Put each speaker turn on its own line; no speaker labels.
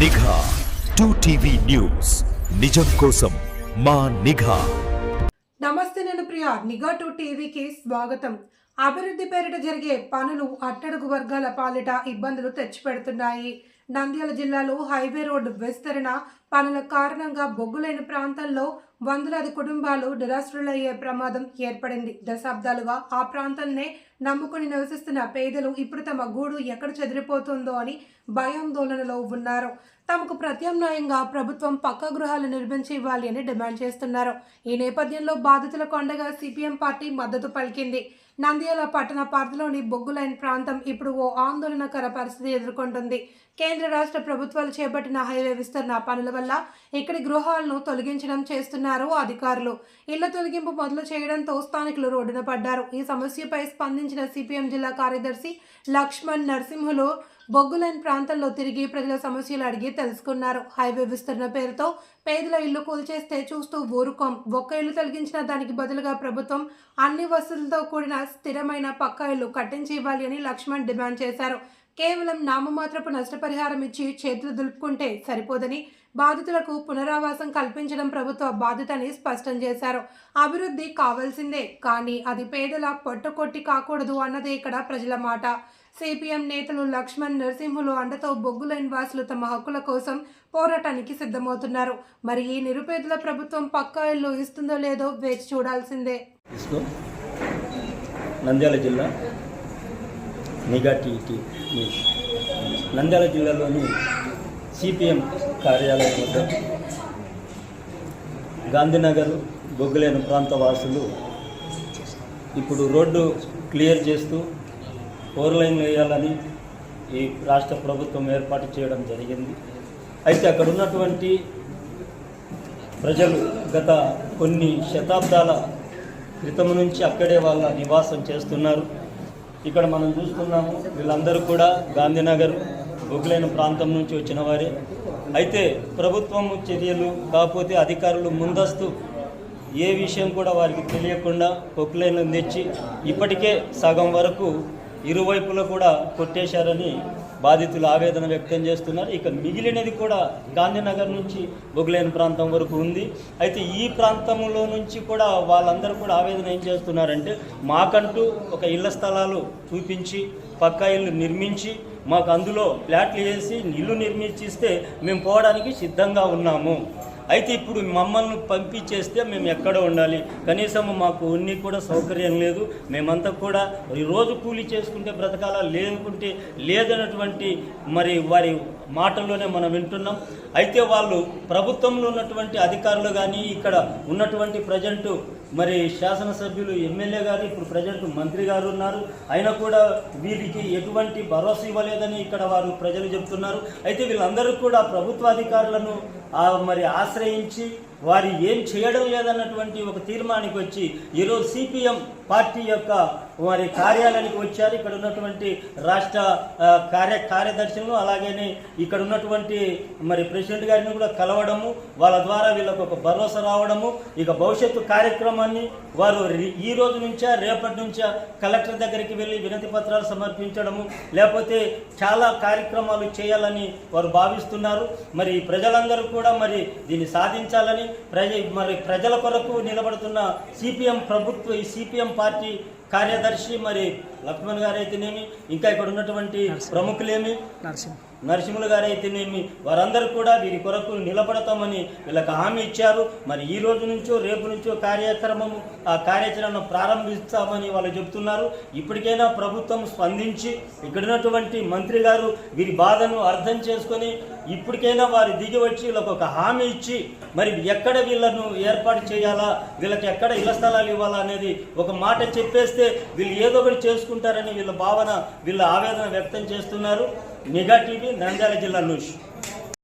నిఘా. Two TV news నిజం కోసం మా నిఘా.
నమస్తే నేను ప్రియా. నిఘా టూ టీవీకి స్వాగతం. అభివృద్ధి పేరిట జరిగే పనులు అట్టడుగు వర్గాల పాలిట ఇబ్బందులు తెచ్చిపెడుతున్నాయి. నంద్యాల జిల్లాలో హైవే రోడ్డు విస్తరణ పనుల కారణంగా బొగ్గులేని ప్రాంతంలో వందలాది కుటుంబాలు నిరాశ్రులయ్యే ప్రమాదం ఏర్పడింది. దశాబ్దాలుగా ఆ ప్రాంతాన్నే నమ్ముకుని నివసిస్తున్న పేదలు ఇప్పుడు తమ గూడు ఎక్కడ చెదిరిపోతుందో అని భయాందోళనలో ఉన్నారు. తమకు ప్రత్యామ్నాయంగా ప్రభుత్వం పక్కా గృహాలు నిర్మించి ఇవ్వాలి అని డిమాండ్ చేస్తున్నారు. ఈ నేపథ్యంలో బాధితులకు అండగా సిపిఎం పార్టీ మద్దతు పలికింది. నంద్యాల పట్టణ పరిధిలోని బొగ్గులైన్ ప్రాంతం ఇప్పుడు ఓ ఆందోళనకర పరిస్థితి ఎదుర్కొంటుంది. కేంద్ర రాష్ట్ర ప్రభుత్వాలు చేపట్టిన హైవే విస్తరణ పనుల వల్ల ఇక్కడి గృహాలను తొలగించడం చేస్తున్నారు అధికారులు. ఇళ్ళ తొలగింపు మొదలు చేయడంతో స్థానికులు రోడ్డున పడ్డారు. ఈ సమస్యపై స్పందించిన సిపిఎం జిల్లా కార్యదర్శి లక్ష్మణ్ నరసింహులు బొగ్గులైన ప్రాంతంలో తిరిగి ప్రజల సమస్యలు అడిగి తెలుసుకున్నారు. హైవే విస్తరణ పేరుతో పేదల ఇల్లు కూల్చేస్తే చూస్తూ ఊరుకోం. ఒక్క ఇల్లు తొలగించిన దానికి బదులుగా ప్రభుత్వం అన్ని వసతులతో కూడిన స్థిరమైన పక్కా ఇల్లు కట్టించి ఇవ్వాలి అని లక్ష్మణ్ డిమాండ్ చేశారు. కేవలం నామమాత్రపు నష్టపరిహారం ఇచ్చి చేతులు దులుపుకుంటే సరిపోదని బాధితులకు పునరావాసం కల్పించడం ప్రభుత్వ బాధ్యత అని స్పష్టం చేశారు. అభివృద్ధి కావాల్సిందే కానీ అది పేదల పొట్టకొట్టి కాకూడదు అన్నదే ఇక్కడ ప్రజల మాట. సిపిఎం నేతలు లక్ష్మణ్ నరసింహులు అండతో బొగ్గుల వాసులు తమ హక్కుల కోసం పోరాటానికి సిద్ధమవుతున్నారు. మరి ఈ నిరుపేదల ప్రభుత్వం పక్కా ఇల్లు ఇస్తుందో లేదో వేచి చూడాల్సిందే.
నంద్యాల జిల్లా నిఘా నంద్యాల జిల్లాలోని సిపిఎం కార్యాలయం వద్ద గాంధీనగర్ బొగ్గులేని ప్రాంత వాసులు ఇప్పుడు రోడ్డు క్లియర్ చేస్తూ ఫోర్ లైన్ వేయాలని ఈ రాష్ట్ర ప్రభుత్వం ఏర్పాటు చేయడం జరిగింది. అయితే అక్కడ ఉన్నటువంటి ప్రజలు గత కొన్ని శతాబ్దాల క్రితం నుంచి అక్కడే వాళ్ళ నివాసం చేస్తున్నారు. ఇక్కడ మనం చూస్తున్నాము వీళ్ళందరూ కూడా గాంధీనగర్ బొగ్గులైన ప్రాంతం నుంచి వచ్చిన వారే. అయితే ప్రభుత్వము చర్యలు కాకపోతే అధికారులు ముందస్తు ఏ విషయం కూడా వారికి తెలియకుండా పొక్కులైన్లను తెచ్చి ఇప్పటికే సగం వరకు ఇరువైపులా కూడా కొట్టేశారని బాధితులు ఆవేదన వ్యక్తం చేస్తున్నారు. ఇక మిగిలినది కూడా గాంధీనగర్ నుంచి బొగ్లేని ప్రాంతం వరకు ఉంది. అయితే ఈ ప్రాంతంలో నుంచి కూడా వాళ్ళందరూ కూడా ఆవేదన ఏం చేస్తున్నారంటే మాకంటూ ఒక ఇళ్ళ స్థలాలు చూపించి పక్కా ఇల్లు నిర్మించి మాకు అందులో ఫ్లాట్లు వేసి ఇల్లు నిర్మించిస్తే మేము పోవడానికి సిద్ధంగా ఉన్నాము. అయితే ఇప్పుడు మమ్మల్ని పంపించేస్తే మేము ఎక్కడ ఉండాలి? కనీసం మాకు ఉన్ని కూడా సౌకర్యం లేదు. మేమంతా కూడా ఈ రోజు కూలీ చేసుకుంటే బ్రతకాలా? లేనుకుంటే లేదన్నటువంటి మరి వారి మాటల్లోనే మనం వింటున్నాం. అయితే వాళ్ళు ప్రభుత్వంలో ఉన్నటువంటి అధికారులు కానీ ఇక్కడ ఉన్నటువంటి ప్రజెంట్ మరి శాసనసభ్యులు ఎమ్మెల్యే గారు ఇప్పుడు ప్రజెంట్ మంత్రి గారు ఉన్నారు. అయినా కూడా వీరికి ఎటువంటి భరోసా ఇవ్వలేదని ఇక్కడ వారు ప్రజలు చెప్తున్నారు. అయితే వీళ్ళందరూ కూడా ప్రభుత్వ అధికారులను మరి ఆశ్రయించి వారు ఏం చేయడం లేదన్నటువంటి ఒక తీర్మానికి వచ్చి ఈరోజు సిపిఎం పార్టీ యొక్క వారి కార్యాలయానికి వచ్చారు. ఇక్కడ ఉన్నటువంటి రాష్ట్ర కార్య కార్యదర్శులను అలాగనే ఇక్కడ ఉన్నటువంటి మరి ప్రెసిడెంట్ గారిని కూడా కలవడము వాళ్ళ ద్వారా వీళ్ళకు ఒక భరోసా రావడము ఇక భవిష్యత్తు కార్యక్రమాన్ని వారు ఈ రోజు నుంచా రేపటి నుంచా కలెక్టర్ దగ్గరికి వెళ్ళి వినతి పత్రాలు సమర్పించడము లేకపోతే చాలా కార్యక్రమాలు చేయాలని వారు భావిస్తున్నారు. మరి ప్రజలందరూ కూడా మరి దీన్ని సాధించాలని ప్రజ మరి ప్రజల కొరకు నిలబడుతున్న సిపిఎం ప్రభుత్వ ఈ సిపిఎం పార్టీ కార్యదర్శి మరి లక్ష్మణ్ గారు అయితేనేమి ఇంకా ఇక్కడ ఉన్నటువంటి ప్రముఖులేమి? నరసింహులు గారు అయితేనేమి వారందరూ కూడా వీరి కొరకు నిలబడతామని వీళ్ళకి హామీ ఇచ్చారు. మరి ఈ రోజు నుంచో రేపు నుంచో కార్యక్రమము ఆ కార్యాచరణను ప్రారంభిస్తామని వాళ్ళు చెబుతున్నారు. ఇప్పటికైనా ప్రభుత్వం స్పందించి ఇక్కడ ఉన్నటువంటి మంత్రి గారు వీరి బాధను అర్థం చేసుకొని ఇప్పటికైనా వారు దిగి వచ్చి వీళ్ళకు ఒక హామీ ఇచ్చి మరి ఎక్కడ వీళ్ళను ఏర్పాటు చేయాలా? వీళ్ళకి ఎక్కడ ఇళ్ళ స్థలాలు ఇవ్వాలా అనేది ఒక మాట చెప్పేస్తే వీళ్ళు ఏదో ఒకటి చేసుకుంటారని వీళ్ళ భావన వీళ్ళ ఆవేదన వ్యక్తం చేస్తున్నారు నిఘా టీవీ నంద్యాల జిల్లా న్యూస్.